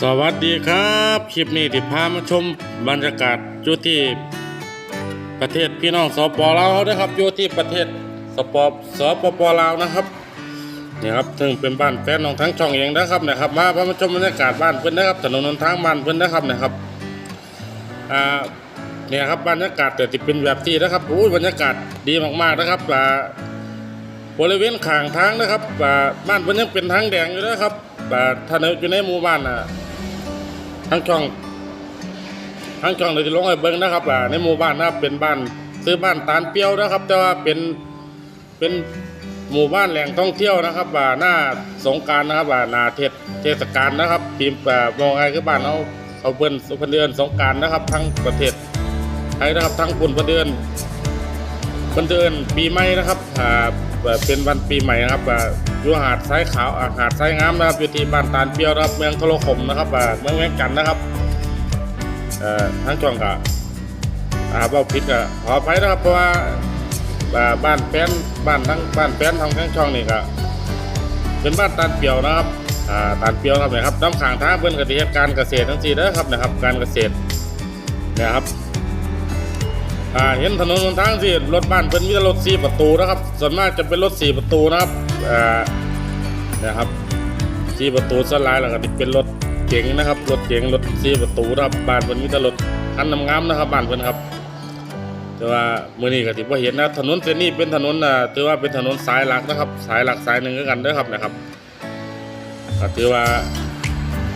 สวัสดีครับ คลิปนี้ที่พามาชมบรรยากาศอยู่ที่ประเทศพี่น้องสปลาวนะครับอยู่ที่ประเทศสปสปปลาวนะครับนี่ครับถึงเป็นบ้านแฟนของทั้งช่องเองนะครับนะครับ มาพามาชมบรรยากาศบ้านเพื่อนนะครับถนนหนทางบ้านเพื่อนนะครับนะครับอ่าเนี่ยครับบรรยากาศแต่ที่เป็นแบบที่นะครับโอ้บรรยากาศดีมากๆนะครับอ่าบริเวณข้างทางนะครับอ่าบ้านเพิ่นยังเป็นทางแดงอยู่นะครับอ่าถ้าในอยู่ในหมู่บ้านน่ะ ทางช่องทางช่องเดี๋ยจะลงให้เบิ่งนะครับอ่าในหมู่บ้านนะครับเป็นบ้านซื้อบ้านตาลเปรี้ยวนะครับ แต่ว่าเป็นเป็นหมู่บ้านแหล่งท่องเที่ยวนะครับอ่าหน้าสงการนะครับอ่าหน้าเทศเทศกาลนะครับปีอ่ามองไงคือบ้านเอาเอาเพิ่นเพิ่นเดือนสงการนะครับ ทั้งประเทศไทยนะครับ ทั้งปุ่นประเดือนวันเดือนปีใหม่นะครับอ่าเอ่อเป็นวันปีใหม่นะครับอ่า อยู่หาดทรายขาวอาหาดทรายงามนะครับอยู่ที่บ้านตาลเปียวนะครับเมืองทะโลขมนะครับเมืองแมงกันนะครับทั้งช่วงกะอ่าบ้าพิษกะขออภัยนะครับเพราะว่าบ้านแป้นบ้านทั้งบ้านแป้นทางทั้งช่องนี่ก็เป็นบ้านตาลเปียวนะครับอ่าตาลเปียวครับนะครับน้ำขังทาเพิ่นกติเหตการเกษตรทั้งสี่เด้อครับนะครับ การเกษตรเนะครับ อ่าเห็นถนนหนทางที่รถบ้านเป็นมีแต่รถสี่ประตูนะครับ ส่วนมากจะเป็นรถสี่ประตูนะครับอ่านะครับสี่ประตูสวนหลายแล้วก็เป็นรถเก๋งนะครับรถเก๋งรถสี่ประตูนะครับบ้านเป็นมีแต่รถคันงามๆนะครับบ้านเพิ่นครับแต่ว่ามื้อนี้ก็ที่บ่เห็นนะถนนเส้นนี้เป็นถนนอ่าถือว่าเป็นถนนสายหลักนะครับ สายหลักสายหนึ่งคือกันเด้อครับนะครับก็ถือว่า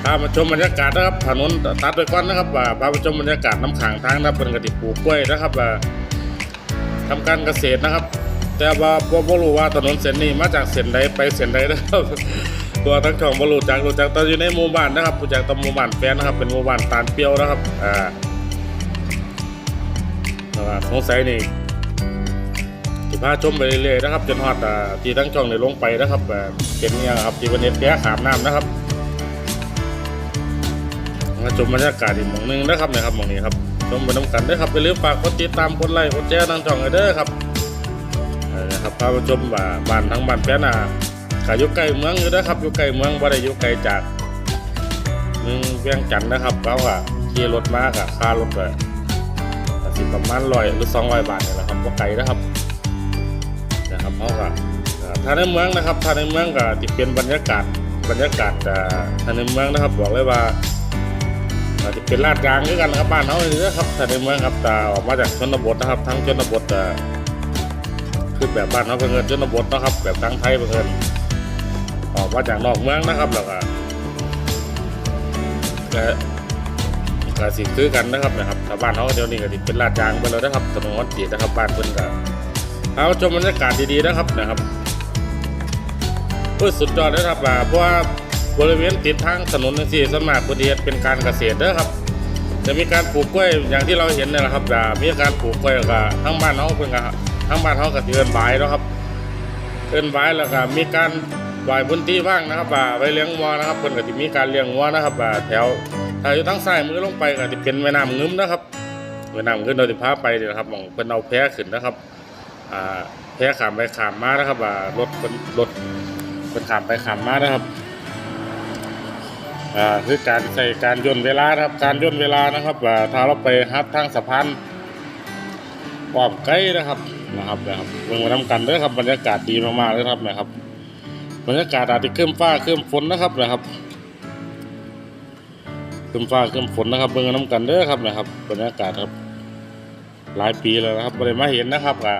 พามาชมบรรยากาศนะครับถนนตัดไปก่อนนะครับว่าพามาชมบรรยากาศน้ำขังทางนะครับเป็นกติปลูกกล้วยนะครับว่าทำการเกษตรนะครับ แต่ว่าบ่บรู้ว่าถนนเส้นนี้มาจากเส้นใดไปเส้นใดนะครับตัวทั้งช่องบรูจักรู้จักตอนอยู่ในหมู่บ้านนะครับรู้จักแตหมู่บ้านแฟนนะครับ เป็นหมู่บ้านตาลเปรี้ยวนะครับอ่าอ่าสงสัยนี่สิพาชมไปเรื่อยๆนะครับจนฮอดอ่าที่ทั้งช่องได้ลงไปนะครับอ่าเป็นเนี่ยครับที่ประเทศแก้ขามน้ำนะครับ ชมบรรยากาศอีกหมองนึงนะครับนะครับหมองนี้ครับชมไปน้ำกันเด้ครับไปลืมฝากกดติดตามกดไลค์กดแชร์ทางช่องให้เด้อครับนะครับพามาชมว่าบ้านทั้งบ้านแป้นอะก็อยู่ใกล้เมืองอยู่เด้อครับอยู่ใกล้เมืองบ่ได้อยู่ไกลจากเมืองเวียงจันทน์นะครับเขาก็ขี่รถมากอะค่ารถก็สิประมาณร้อยหรือสองร้อยบาทนี่แหละครับบ่ไกลนะครับนะครับเขาอ่อถ้าในเมืองนะครับถ้าในเมืองก็จะเป็นบรรยากาศบรรยากาศอ่าถ้าในเมืองนะครับบอกเลยว่า อาจจะเป็นลาดยางด้วยกันนะครับบ้านเขาเลยนะครับถ้าในเมืองครับแต่ออกมาจากชนบทนะครับ ทั้งชนบทแต่คือแบบบ้านเขาเป็นเงินชนบทนะครับ แบบทั้งไทยเป็นเงินออกมาจากนอกเมืองนะครับแล้วก็ก็ก็สิคือกันนะครับนะครับถ้าบ้านเขาเดี๋ยวนี้ก็สิเป็นลาดยางไปแล้วนะครับถนนวัดจีนะครับบ้านเพิ่นก็เอาชมบรรยากาศดีๆนะครับนะครับเพื่อสุดยอดเลยครับว่าเพราะว่า บริเวณติดทางถนนที่สมากพื้นที่เป็นการเกษตรเด้อครับ จะมีการปลูกกล้วยอย่างที่เราเห็นนี่แหละครับอ่ามีการปลูกกล้วยก็ทั้งบ้านเขาเพิ่นก็ทั้งบ้านเขาก็สิเอิ้นบายเนาะครับเอิ้นบายแล้วก็มีการวายพื้นที่ว่างนะครับอ่าไว้เลี้ยงวัวนะครับเพิ่นก็สิมีการเลี้ยงวัวนะครับอ่าแถวถ้าอยู่ทางซ้ายมือลงไปก็สิเป็นแม่น้ำงึมนะครับแม่น้ำงึมเราสิพาไปนี่นะครับมองเพิ่นเอาแพ้ขึ้นนะครับอ่าแพ้ขามไปขามมานะครับอ่ารถเพิ่นรถเพิ่นขามไปขามมานะครับ อ่าคือการใส่การย่นเวลานะครับ การย่นเวลานะครับอ่าถ้าเราไปฮับทางสะพานปอบไกลนะครับนะครับนะครับเมืองมาทำกันเด้อครับบรรยากาศดีมากๆเลยครับนะครับ บรรยากาศอาจจะเคลื่อนฟ้าเคลื่อนฝนนะครับนะครับเคลื่อนฟ้าเคลื่อนฝนนะครับเมืองน้ำกันเด้อครับนะครับ บรรยากาศครับ หลายปีแล้วนะครับไม่ได้มาเห็นนะครับอะ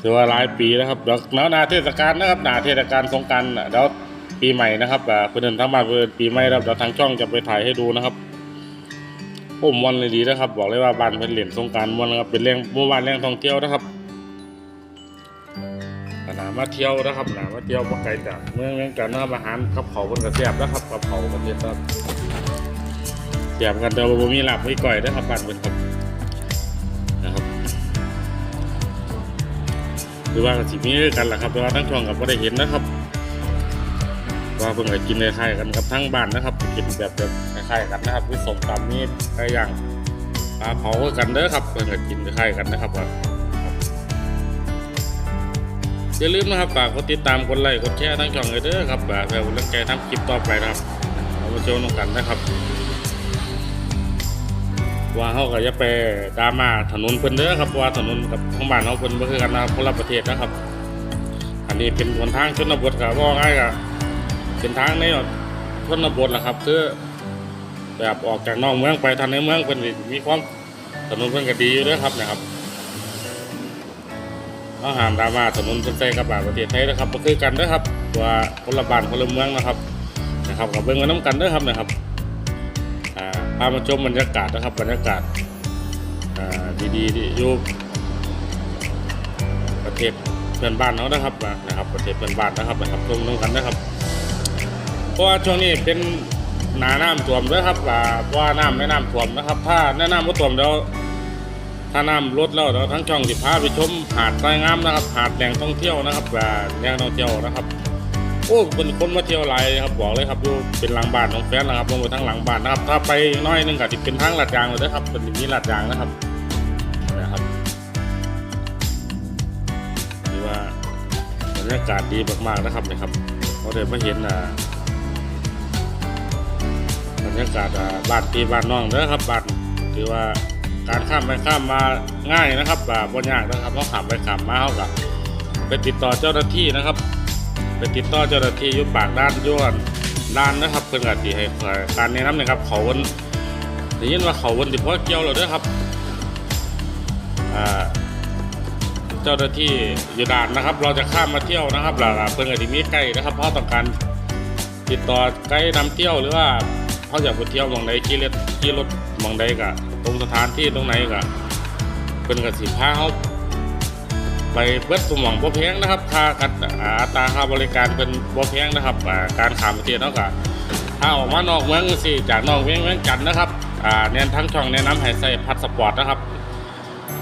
ถือว่าหลายปีแล้วครับเดี๋ยวหนาวนาเทศกาลนะครับหนาเทศกาลสงกรารเดี๋ยว ปีใหม่นะครับอ่เพื่อนทั้งบ้านเพื่อนปีใหม่ครับเดี๋ยวทางช่องจะไปถ่ายให้ดูนะครับโอ้มวนเลยดีนะครับ บอกเลยว่าบ้านเพื่อนเหรียญสงการมวนนะครับเป็นเรื่องเมื่อวานเรื่องท่องเที่ยวนะครับหนามาเที่ยวนะครับหนามาเที่ยวบ่ไกลจากเมืองเมืองกันนะครับอาหารกับเขาวเพิ่นก็แซ่บนะครับกับเขาประเทศครับแซ่บกันแต่ว่าบ่มีหลาบมีก้อยนะครับบ้านเพิ่นครับนะครับหรือว่าก็สิมีด้กันแหละครับแต่ว่าทั้งช่องก็บ่ได้เห็นนะครับ ว่าเพิ่งจะกินคล้ายๆกันกับทั้งบ้านนะครับกินแบบแบบคล้ายๆกันนะครับมีสมตำมีไก่ย่างปลาเผากันเด้อครับเพิ่งจะกินคล้ายๆกันนะครับว่าอย่าลืมนะครับฝากกดติดตามกดไลค์กดแชร์ทั้งช่องเลยเด้อครับแบบแบบเรื่องใจทำคลิปต่อไปนะครับเอาไปเที่ยวนํกันนะครับว่าเขาก็จะไปดราม่าถนนเพิ่นเด้อครับเพราะว่าถนนกับทางบ้านเขาเพิ่นบ่คือกันนะครับคนละประเทศนะครับ อันนี้เป็นหนทางชนบทก็ว่าง่ายก็ เป็นทางในชนบทแหละครับ คือแบบออกจากนอกเมืองไปทางในเมืองเพิ่นมีความถนนเพิ่นก็ดีอยู่ด้อครับนะครับเขาหามดราม่าถนนเพิ่นใส่กับบ้าประเทศไทยนะครับบ่คือกันเด้อครับว่าคนละบ้านคนละเมืองนะครับนะครับก็เบิ่งไว้นํกันด้อครับนะครับอ่าพามาชมบรรยากาศนะครับบรรยากาศอ่าดีๆที่อยู่ประเทศเพื่อนบ้านเขานะครับนะครับ ประเทศเพื่อนบ้านนะครับนะครับชมน้องกันนะครับ เพราะว่าช่วงนี้เป็นหนาน้ำท่วมด้วยครับอ่าว่าน้ำไม่น้ำท่วมนะครับ ถ้าแนะน้ำไม่ท่วมแล้วถ้าน้ำลดแล้วเราทั้งช่องสิพาไปชมหาดทรายงามนะครับ หาดแหล่งท่องเที่ยวนะครับแหล่งท่องเที่ยวนะครับโอ้เป็นคนมาเที่ยวหลายครับบอกเลยครับอยู่เป็นหลังบ้านของแฟนนะครับลงไปทั้งหลังบ้านนะครับ ถ้าไปน้อยนึงก็จะเป็นทางลาดยางเลยนะครับเป็นมีลาดยางนะครับนะครับถือว่าบรรยากาศดีมากๆนะครับนะครับเราได้มาเห็นอ่า บรรยากาศบ้านพี่บ้านน้องนะครับบ้านถือว่าการข้ามไปข้ามมาง่ายนะครับอ่าบ่ยากนะครับเราข้ามไปข้ามาเขากับไปติดต่อเจ้าหน้าที่นะครับ ไปติดต่อเจ้าหน้าที่ยู่ปากด้านย้วนด้านนะครับเพิ่อนก็สิให้การแนะนำนะครับ เขาวันได้ยินว่าเขาวันสิพอเกี่ยวแล้วเด้อครับเจ้าหน้าที่อยู่ด่านนะครับ เราจะข้ามมาเที่ยวนะครับแล้วก็เพิ่อนก็สิมีไกด์นะครับ เพราะต้องการติดต่อไกด์นำเที่ยวหรือว่า เขาอยากไปเที่ยวหมองใดขี่รถขี่รถหมองใดก็ตรงสถานที่ตรงไหนก็เพิ่นก็สิพาเขาไปเบิดสมองบ่แพงนะครับค่ากัดอาตราค่าบริการเป็นบ่แพงนะครับการขามประเทศเนาะก็ถ้าออกมานอกเมืองสิจากนอกเมืองเมืองจันนะครับอ่าแนนทั้งช่องแนะนำให้ใส่พาสปอร์ตนะครับ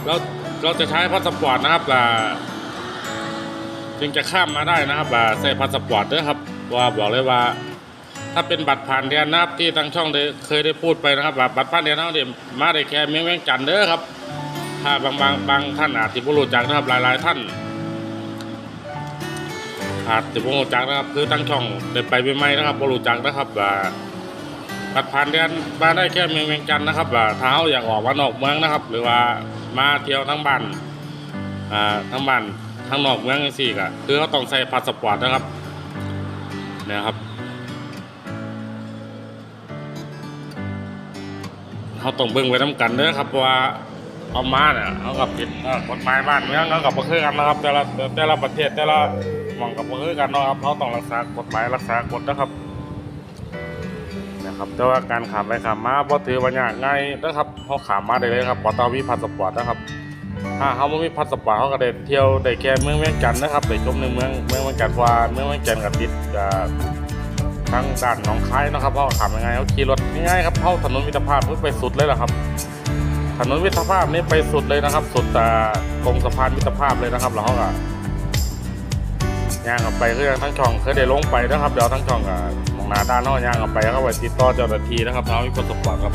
เราเราจะใช้พาสปอร์ตนะครับอ่าจึงจะข้ามมาได้นะครับใส่พาสปอร์ตเด้อครับว่าบอกเลยว่า ถ้าเป็นบัตรผ่านแดนนะครับที่ทางช่องได้เคยได้พูดไปนะครับว่าบัตรผ่านแดนเท่าเดิมมาได้แค่เมืองเมืองจันเด้อครับ ถ้าบางบางบางท่านอาจจะบ่รู้จักนะครับหลายหลายท่านอาจจะบ่รู้จักนะครับ คือตั้งช่องได้ไปใหม่นะครับบ่รู้จักนะครับว่าปัดผ่านแดนมาได้แค่เมืองเวียงจันนะครับว่าถ้าอยากออกมานอกเมืองนะครับ หรือว่ามาเที่ยวทั้งบ้านอ่าทั้งบ้านทั้งนอกเมืองจังซี่ก็คือเขาต้องใส่พาสปอร์ตนะครับนะครับ เขาต้องเบิ่งไว้นํกันเด้อครับเพราะว่าเอามาเนี่ยเขากับผิดกฎหมายบ้านเมืองเขากับบ่คือกันนะครับ แต่ละแต่ละประเทศแต่ละมองกับบ่คือกันนะครับเขาต้องรักษากฎหมายรักษากฎนะครับนะครับแต่ว่าการขามไปขามมาบ่ถือว่ายากง่ายนะครับเขาขามมาได้เลยครับบ่ต้องมีพาสปอร์ตนะครับถ้าเขาไม่มีพาสปอร์ตเขาก็ได้เที่ยวได้แค่เมืองเวียงจันทน์นะครับได้ชมในเมืองเมืองเวียงจันทน์ว่าเมืองเวียงจันทน์กับติดกับ ทางด้านหนองคายนะครับเขาขามยังไงเขาขี่รถง่ายครับเข้าถนนมิตรภาพเพื่อไปสุดเลยแหละครับ ถนนมิตรภาพนี่ไปสุดเลยนะครับ สุดแต่ตรงสะพานมิตรภาพเลยนะครับ แล้วเขาก็ย่างออกไปคือยังทั้งช่องเคยได้ลงไปนะครับเดี๋ยวทั้งช่องกับมองหน้าด้านนอกย่างออกไปเข้าไปติดต่อเจ้าหน้าที่นะครับเรามีคนสปอร์ตครับ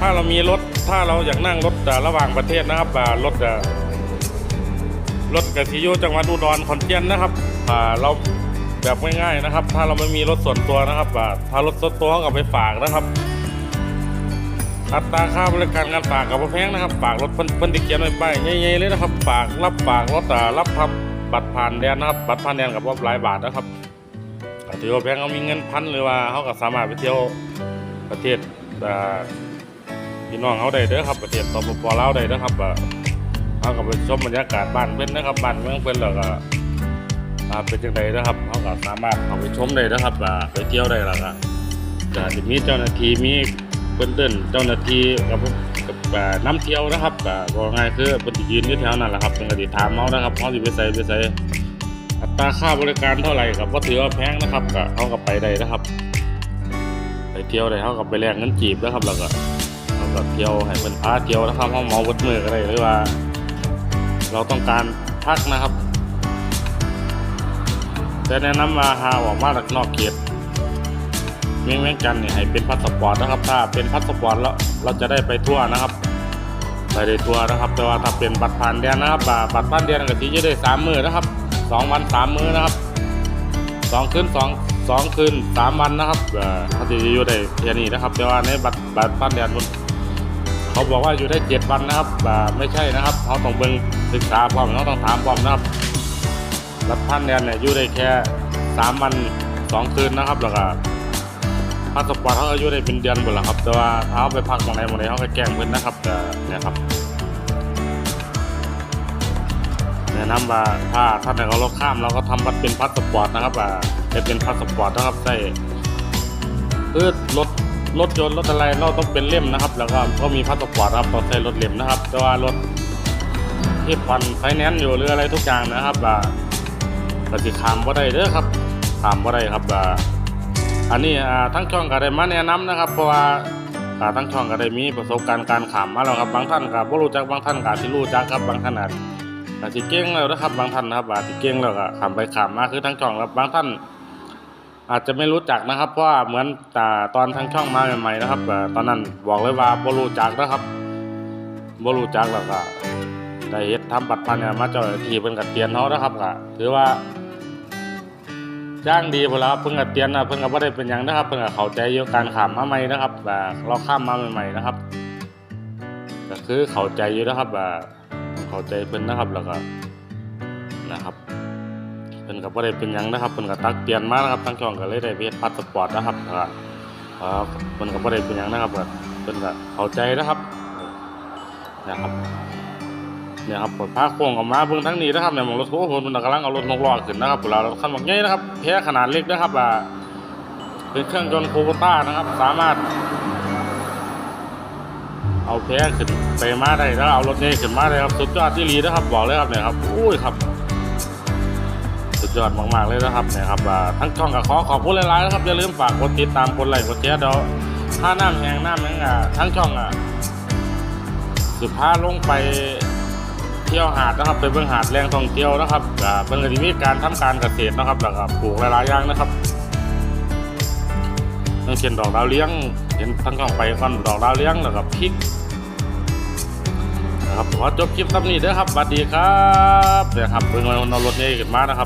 ถ้าเรามีรถถ้าเราอยากนั่งรถอ่ระหว่างประเทศนะครับรถอ่ารถกสิอยุจังหวัดอุดรขอนแก่นนะครับเรา แบบง่ายๆนะครับ ถ้าเราไม่มีรถส่วนตัวนะครับถ้ารถส่วนตัวก็ไปฝากนะครับ อัตราค่าบริการการฝากกับบ่แพงนะครับ ฝากรถเพิ่นเพิ่นติเขียนไว้ป้ายใหญ่ๆเลยนะครับ ฝากรับฝากรถอ่รับทำบัตรผ่านแดนนะครับ บัตรผ่านแดนกับว่าหลายบาทนะครับถือว่าแพงเขามีเงินพันหรือว่าเขาก็สามารถไปเที่ยวประเทศอ่พี่น้องเขาได้เด้อครับ ประเทศสปปลาวได้เด้อครับเขาก็ไปชมบรรยากาศบ้านเพิ่นนะครับบ้านเมืองเพิ่นแล้วก็ อ่าเป็นจังไดนะครับเขาก็สามารถเข้าไปชมได้นะครับอ่าไปเที่ยวได้แล้วก็จะมีเจ้าหน้าที่มีเพิ่นเดินเจ้าหน้าที่กับกับอ่าน้ำเที่ยวนะครับอ่าบอกง่ายคือเพิ่นสิยืนอยู่แถวนั้นแหละครับเพิ่นก็สิถามเฮานะครับเฮาสิไปใส่ไปใส่อัตราค่าบริการเท่าไหร่ก็บ่ถือว่าแพงนะครับก็เฮาก็ไปได้นะครับ ไปเที่ยวได้เฮาก็ไปแลกเงินจีบนะครับแล้วก็เฮาก็เที่ยวให้เพิ่นพาเที่ยวนะครับเฮาเหมาเบิดมื้อก็ได้หรือว่า เราต้องการพักนะครับ แต่แนะนำว่าหาออกมาจากนอกเขตเมียงเวียงจันเนี่ยให้เป็นพาสปอร์ตนะครับ ถ้าเป็นพาสปอร์ตแล้วเราจะได้ไปทั่วนะครับ ไปได้ทั่วนะครับ แต่ว่าถ้าเป็นบัตรผ่านแดนนะครับบัตรผ่านแดนก็ที่จะได้สามมือนะครับสองวันสามมือนะครับสองคืนสองสองคืนสามวันนะครับเอ่อเขาจะอยู่ได้แค่นี้นะครับ แต่ว่าในบัตรบัตรพันแดนบนเขาบอกว่าอยู่ได้เจ็ดวันนะครับอ่ไม่ใช่นะครับเขาต้องเบิ่งศึกษาพร้อมเขาต้องถามพร้อมนะครับ บัตรพันแดนเนี่ยอยู่ได้แค่สามวันสองคืนนะครับแล้วก็พาสปอร์ตเขาก็อยู่ได้เป็นเดือนหมดแล้วครับ แต่ว่าถ้าไปพักตรงไหนตรงไหนเขาก็แจ้งเพิ่นนะครับแต่เนี่ยครับแนะนำว่าถ้าท่านไหนเขาลดข้ามเราก็ทำบัตรเป็นพาสปอร์ตนะครับอ่าจะเป็นพาสปอร์ตนะครับใช่คือรถรถยนต์รถอะไรเราต้องเป็นเล่มนะครับ แล้วก็ก็มีพาสปอร์ตครับต้องใช้รถเล่มนะครับ แต่ว่ารถที่ผ่อนไฟแนนซ์อยู่หรืออะไรทุกอย่างนะครับอ่า ปฏิขามบ่ได้เด้อครับขามบ่ได้ครับอ่าอันนี้อ่าทั้งช่องก็ได้มาแนะนำนะครับ เพราะว่าอ่าทั้งช่องก็ได้มีประสบการณ์การขามมาแล้วครับบางท่านก็บ่รู้จักบางท่านก็สิรู้จักครับบางท่านอาจอาจจะเก่งแล้วนะครับ บางท่านนะครับอาจจะเก่งแล้วก็ขำไปขำมาคือทั้งช่องครับบางท่านอาจจะไม่รู้จักนะครับ เพราะว่าเหมือนแต่ตอนทั้งช่องมาใหม่ๆนะครับตอนนั้นบอกเลยว่าบ่รู้จักนะครับบ่รู้จักแล้วก็ ได้เฮ็ดทำบัตรพันเนี่ยมาเจ้าหน้าที่เพิ่นก็เตือนเฮานะครับก็ถือว่าจ้างดีพุ่นละครับเพิ่นก็เตือนนะเพิ่นก็บ่ได้เป็นหยังนะครับ เพิ่นก็เขาใจอยู่การขามมาใหม่นะครับว่าเราข้ามมาใหม่ๆนะครับก็คือเขาใจอยู่นะครับว่าเขาใจเพิ่นนะครับแล้วก็นะครับ เพิ่นก็บ่ได้เป็นหยังนะครับ เพิ่นก็ตักเตือนมานะครับทั้งช่องก็เลยได้เฮ็ดพาสปอร์ตนะครับก็เอ่อเพิ่นก็บ่ได้เป็นหยังนะครับเพิ่นก็เขาใจนะครับนะครับ เนี่ยครับพาโค้งออกมาเบิ่งทั้งนี้นะครับเนี่ยมองรถโอ้โหมันกำลังเอารถหกล้อขึ้นนะครับพวกเราคันบักใหญ่นะครับแพ้ขนาดเล็กนะครับอ่าเป็นเครื่องยนต์โคโบต้านะครับ สามารถ เอาแพ้ขึ้นไปมาได้แล้วเอารถนี้ขึ้นมาได้ครับสุดยอดที่ลีนะครับบอกเลยครับเนี่ยครับอุ้ยครับ สุดยอดมากๆเลยนะครับเนี่ยครับอ่าทั้งช่องกับขอขอบคุณหลายๆนะครับอย่าลืมฝากกดติดตามกดไลค์กดแชร์เดี๋ยวถ้าน้ำแหงน้ำแหงอะทั้งช่องอะสุภาลงไป เที่ยวหาดนะครับไปเบิ่งหาดแรงท่องเที่ยวนะครับอ่าเป็นก็จะมีการทำการเกษตรนะครับแล้วก็ปลูกหลายๆอย่างนะครับอย่างเช่นดอกดาวเลี้ยงเห็นทั้งกล้องไปก้อนดอกดาวเลี้ยงแล้วก็พริกนะครับขอจบคลิปตั้มนี้เด้อครับสวัสดีครับเนี่ยครับเพิ่งเอารถนี้ขึ้นมานะครับ